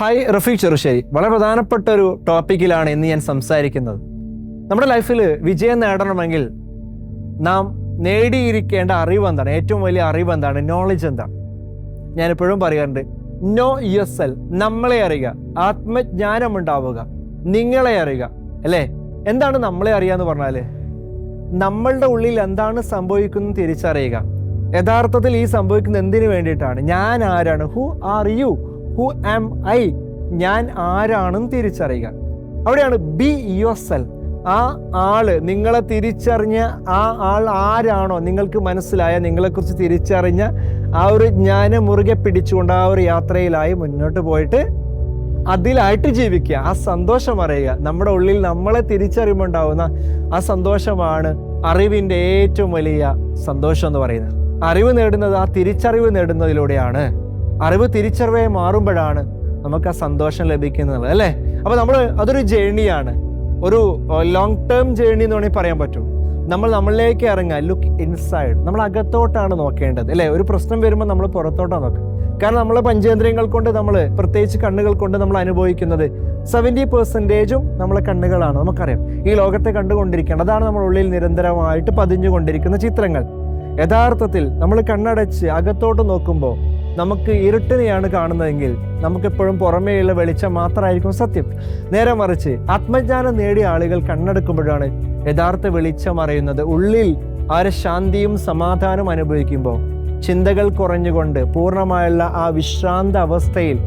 Hi Rafeeq Cherusseri വളരെ പ്രധാനപ്പെട്ട ഒരു ടോപ്പിക്കിലാണ് ഇന്ന് ഞാൻ സംസാരിക്കുന്നത്. നമ്മുടെ ലൈഫിൽ വിജയം നേടണമെങ്കിൽ നാം നേടിയിരിക്കേണ്ട അറിവ് എന്താണ്? ഏറ്റവും വലിയ അറിവ് എന്താണ്? നോളജ് എന്താണ്? ഞാനിപ്പോഴും പറയാറുണ്ട് നോ യുസ് എൽ നമ്മളെ അറിയുക. ആത്മജ്ഞാനം ഉണ്ടാവുക. നിങ്ങളെ അറിയുക. അല്ലേ? എന്താണ് നമ്മളെ അറിയുക എന്ന് പറഞ്ഞാൽ നമ്മളുടെ ഉള്ളിൽ എന്താണ് സംഭവിക്കുന്നത് തിരിച്ചറിയുക. യഥാർത്ഥത്തിൽ ഈ സംഭവിക്കുന്നത് എന്തിനു വേണ്ടിയിട്ടാണ്? ഞാൻ ആരാണ്? Who are you who am I ഞാൻ ആരാണെന്ന് തിരിച്ചറിയുക. അവിടെയാണ് ബി യുവർ സെൽ ആ ആൾ നിങ്ങളെ തിരിച്ചറിഞ്ഞ ആ ആൾ ആരാണോ നിങ്ങൾക്ക് മനസ്സിലായ നിങ്ങളെക്കുറിച്ച് തിരിച്ചറിഞ്ഞ ആ ഒരു ജ്ഞാനം മുറുകെ പിടിച്ചുകൊണ്ട് ആ ഒരു യാത്രയിലായി മുന്നോട്ട് പോയിട്ട് അതിലായിട്ട് ജീവിക്കുക. ആ സന്തോഷം അറിയുക. നമ്മുടെ ഉള്ളിൽ നമ്മളെ തിരിച്ചറിയുമ്പോൾ ഉണ്ടാവുന്ന ആ സന്തോഷമാണ് അറിവിന്റെ ഏറ്റവും വലിയ സന്തോഷം എന്ന് പറയുന്നത്. അറിവ് നേടുന്നത് ആ തിരിച്ചറിവ് നേടുന്നതിലൂടെയാണ്. അറിവ് തിരിച്ചറിവായി മാറുമ്പോഴാണ് നമുക്ക് ആ സന്തോഷം ലഭിക്കുന്നത് അല്ലേ? അപ്പോൾ നമ്മൾ അതൊരു ജേണിയാണ് ഒരു ലോങ് ടേം ജേണി എന്ന് വേണമെങ്കിൽ പറയാൻ പറ്റും. നമ്മൾ നമ്മളിലേക്ക് ഇറങ്ങുക ലുക്ക് ഇൻസൈഡ് നമ്മൾ അകത്തോട്ടാണ് നോക്കേണ്ടത് അല്ലേ? ഒരു പ്രശ്നം വരുമ്പോൾ നമ്മൾ പുറത്തോട്ടാണ് നോക്കുക. കാരണം നമ്മളെ പഞ്ചേന്ദ്രിയങ്ങൾ കൊണ്ട് നമ്മൾ പ്രത്യേകിച്ച് കണ്ണുകൾ കൊണ്ട് നമ്മൾ അനുഭവിക്കുന്നത് സെവന്റി പെർസെന്റേജും നമ്മളെ കണ്ണുകളാണ് നമുക്കറിയാം. ഈ ലോകത്തെ കണ്ടുകൊണ്ടിരിക്കണം അതാണ് നമ്മുടെ ഉള്ളിൽ നിരന്തരമായിട്ട് പതിഞ്ഞുകൊണ്ടിരിക്കുന്ന ചിത്രങ്ങൾ. യഥാർത്ഥത്തിൽ നമ്മൾ കണ്ണടച്ച് അകത്തോട്ട് നോക്കുമ്പോൾ നമുക്ക് ഇരുട്ടിനെയാണ് കാണുന്നതെങ്കിൽ നമുക്കെപ്പോഴും പുറമേയുള്ള വെളിച്ചം മാത്രമായിരിക്കും സത്യം. നേരെ മറിച്ച് ആത്മജ്ഞാനം നേടിയ ആളുകൾ കണ്ണെടുക്കുമ്പോഴാണ് യഥാർത്ഥ വെളിച്ചം അറിയുന്നത്. ഉള്ളിൽ ആ ശാന്തിയും സമാധാനവും അനുഭവിക്കുമ്പോൾ ചിന്തകൾ കുറഞ്ഞുകൊണ്ട് പൂർണമായുള്ള ആ വിശ്രാന്ത അവസ്ഥയിൽ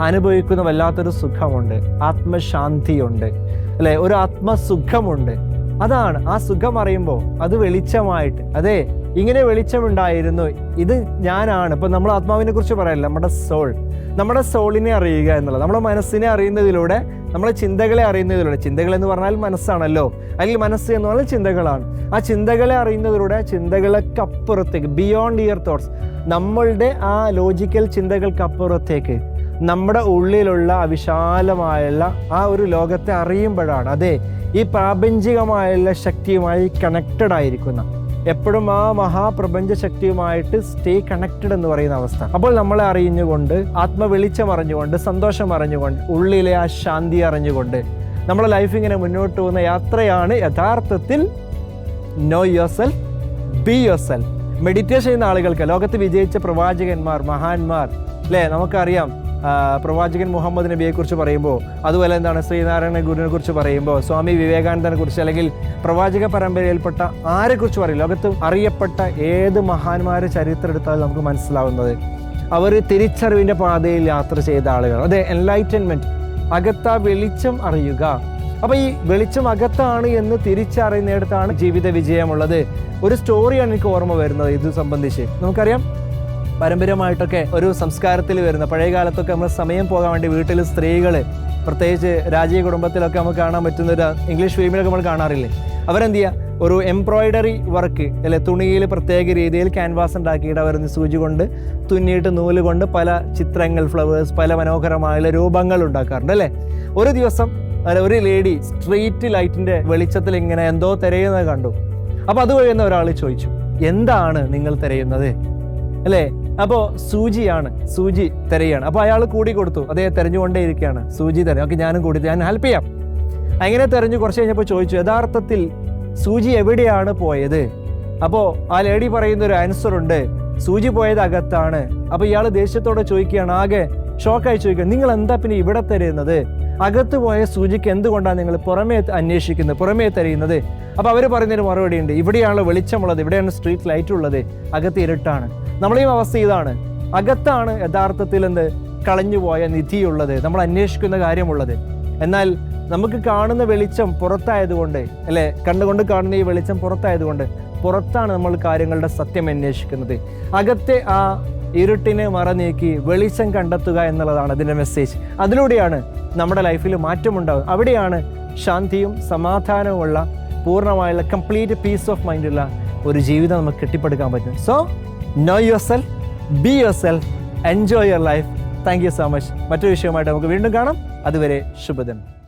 അനുഭവിക്കുന്ന വല്ലാത്തൊരു സുഖമുണ്ട്. ആത്മശാന്തിയുണ്ട്. അല്ലെ? ഒരു ആത്മസുഖമുണ്ട്. അതാണ് ആ സുഖം അറിയുമ്പോൾ അത് വെളിച്ചമായിട്ട്. അതെ ഇങ്ങനെ വെളിച്ചമുണ്ടായിരുന്നു. ഇത് ഞാനാണ്. ഇപ്പം നമ്മൾ ആത്മാവിനെ കുറിച്ച് പറയല്ല? നമ്മുടെ സോൾ നമ്മുടെ സോളിനെ അറിയുക എന്നുള്ളത്. നമ്മുടെ മനസ്സിനെ അറിയുന്നതിലൂടെ നമ്മളെ ചിന്തകളെ അറിയുന്നതിലൂടെ. ചിന്തകൾ എന്ന് പറഞ്ഞാൽ മനസ്സാണല്ലോ. അല്ലെങ്കിൽ മനസ്സ് എന്ന് പറഞ്ഞാൽ ചിന്തകളാണ്. ആ ചിന്തകളെ അറിയുന്നതിലൂടെ ചിന്തകൾക്ക് അപ്പുറത്തേക്ക് ബിയോണ്ട് ഇയർ തോട്ട്സ് നമ്മളുടെ ആ ലോജിക്കൽ ചിന്തകൾക്ക് അപ്പുറത്തേക്ക് നമ്മുടെ ഉള്ളിലുള്ള വിശാലമായുള്ള ആ ഒരു ലോകത്തെ അറിയുമ്പോഴാണ് അതെ ഈ പ്രാപഞ്ചികമായുള്ള ശക്തിയുമായി കണക്റ്റഡ് ആയിരിക്കുന്ന. എപ്പോഴും ആ മഹാപ്രപഞ്ച ശക്തിയുമായിട്ട് സ്റ്റേ കണക്റ്റഡ് എന്ന് പറയുന്ന അവസ്ഥ. അപ്പോൾ നമ്മളെ അറിഞ്ഞുകൊണ്ട് ആത്മവെളിച്ചം അറിഞ്ഞുകൊണ്ട് സന്തോഷം അറിഞ്ഞുകൊണ്ട് ഉള്ളിലെ ആ ശാന്തി അറിഞ്ഞുകൊണ്ട് നമ്മുടെ ലൈഫ് ഇങ്ങനെ മുന്നോട്ട് പോകുന്ന യാത്രയാണ് യഥാർത്ഥത്തിൽ know yourself be yourself meditation ചെയ്യുന്ന ആളുകൾക്ക് ലോകത്ത് വിജയിച്ച പ്രവാചകന്മാർ മഹാന്മാർ അല്ലേ നമുക്കറിയാം. പ്രവാചകൻ മുഹമ്മദ് നബിയെ കുറിച്ച് പറയുമ്പോൾ അതുപോലെ എന്താണ് ശ്രീനാരായണ ഗുരുവിനെ കുറിച്ച് പറയുമ്പോൾ സ്വാമി വിവേകാനന്ദനെ കുറിച്ച് അല്ലെങ്കിൽ പ്രവാചക പരമ്പരയിൽപ്പെട്ട ആരെക്കുറിച്ച് പറയും? ലോകത്ത് അറിയപ്പെട്ട ഏത് മഹാന്മാരെ ചരിത്രം എടുത്താലും നമുക്ക് മനസ്സിലാവുന്നത് അവർ തിരിച്ചറിവിന്റെ പാതയിൽ യാത്ര ചെയ്ത ആളുകൾ അതെ എൻലൈറ്റൻമെന്റ് അകത്ത വെളിച്ചം അറിയുക. അപ്പോൾ ഈ വെളിച്ചം അകത്താണ് എന്ന് തിരിച്ചറിയുന്നിടത്താണ് ജീവിത വിജയമുള്ളത്. ഒരു സ്റ്റോറിയാണ് എനിക്ക് ഓർമ്മ വരുന്നത് ഇത് സംബന്ധിച്ച്. നമുക്കറിയാം പാരമ്പര്യമായിട്ടൊക്കെ ഒരു സംസ്കാരത്തിൽ വരുന്ന പഴയ കാലത്തൊക്കെ നമ്മൾ സമയം പോകാൻ വേണ്ടി വീട്ടിൽ സ്ത്രീകൾ പ്രത്യേകിച്ച് രാജീയ കുടുംബത്തിലൊക്കെ നമുക്ക് കാണാൻ പറ്റുന്ന ഒരു ഇംഗ്ലീഷ് ഫിലിമിലൊക്കെ നമ്മൾ കാണാറില്ലേ? അവരെന്ത് ചെയ്യുക ഒരു എംബ്രോയ്ഡറി വർക്ക് അല്ലെ തുണിയിൽ പ്രത്യേക രീതിയിൽ ക്യാൻവാസ് ഉണ്ടാക്കിയിട്ട് അവർ സൂചി കൊണ്ട് തുന്നിയിട്ട് നൂൽ കൊണ്ട് പല ചിത്രങ്ങൾ ഫ്ലവേഴ്സ് പല മനോഹരമായ രൂപങ്ങൾ ഉണ്ടാക്കാറുണ്ട് അല്ലേ? ഒരു ദിവസം ഒരു ലേഡി സ്ട്രീറ്റ് ലൈറ്റിന്റെ വെളിച്ചത്തിൽ ഇങ്ങനെ എന്തോ തിരയുന്നത് കണ്ടു. അപ്പോൾ അത് കഴിയുന്ന ഒരാൾ ചോദിച്ചു എന്താണ് നിങ്ങൾ തിരയുന്നത്? അല്ലേ അപ്പോ സൂചിയാണ് സൂചി തിരയാണ്. അപ്പൊ അയാൾ കൂടി കൊടുത്തു. അതേ തെരഞ്ഞുകൊണ്ടേ ഇരിക്കുകയാണ് സൂചി തരാം. ഓക്കെ ഞാനും കൂടി ഞാൻ ഹെൽപ്പ് ചെയ്യാം. അങ്ങനെ തെരഞ്ഞു കുറച്ച് കഴിഞ്ഞപ്പോൾ ചോദിച്ചു യഥാർത്ഥത്തിൽ സൂചി എവിടെയാണ് പോയത്? അപ്പോൾ ആ ലേഡി പറയുന്ന ഒരു ആൻസർ ഉണ്ട്. സൂചി പോയത് അകത്താണ് അപ്പോൾ ഇയാൾ ദേഷ്യത്തോടെ ചോദിക്കുകയാണ് ആകെ ഷോക്കായി ചോദിക്കുക നിങ്ങൾ എന്താ പിന്നെ ഇവിടെ തരുന്നത് അകത്ത് പോയ സൂചിക്ക് എന്തുകൊണ്ടാണ് നിങ്ങൾ പുറമേ അന്വേഷിക്കുന്നത് പുറമേ തരുന്നത് അപ്പോൾ അവർ പറയുന്നൊരു മറുപടി ഉണ്ട്. ഇവിടെയാണല്ലോ വെളിച്ചമുള്ളത്. ഇവിടെയാണ് സ്ട്രീറ്റ് ലൈറ്റ് ഉള്ളത് അകത്ത് ഇരുട്ടാണ്. നമ്മളെയും അവസ്ഥ ഇതാണ്. അകത്താണ് യഥാർത്ഥത്തിൽ എന്ത്? കളഞ്ഞുപോയ നിധിയുള്ളത്. നമ്മൾ അന്വേഷിക്കുന്ന കാര്യമുള്ളത്. എന്നാൽ നമുക്ക് കാണുന്ന വെളിച്ചം പുറത്തായതുകൊണ്ട് അല്ലെ? കണ്ടുകൊണ്ട് കാണുന്ന ഈ വെളിച്ചം പുറത്തായതുകൊണ്ട് പുറത്താണ് നമ്മൾ കാര്യങ്ങളുടെ സത്യം അന്വേഷിക്കുന്നത്. അകത്തെ ആ ഇരുട്ടിനെ മറനീക്കി വെളിച്ചം കണ്ടെത്തുക എന്നുള്ളതാണ് അതിന്റെ മെസ്സേജ് അതിലൂടെയാണ് നമ്മുടെ ലൈഫിൽ മാറ്റമുണ്ടാകും അവിടെയാണ് ശാന്തിയും സമാധാനവും ഉള്ള പൂർണമായുള്ള കംപ്ലീറ്റ് പീസ് ഓഫ് മൈൻഡുള്ള ഒരു ജീവിതം നമുക്ക് കെട്ടിപ്പടുക്കാൻ പറ്റും. So know yourself be yourself enjoy your life thank you so much മറ്റൊരു വിഷയമായിട്ട് നമുക്ക് വീണ്ടും കാണാം. അതുവരെ ശുഭദിനം.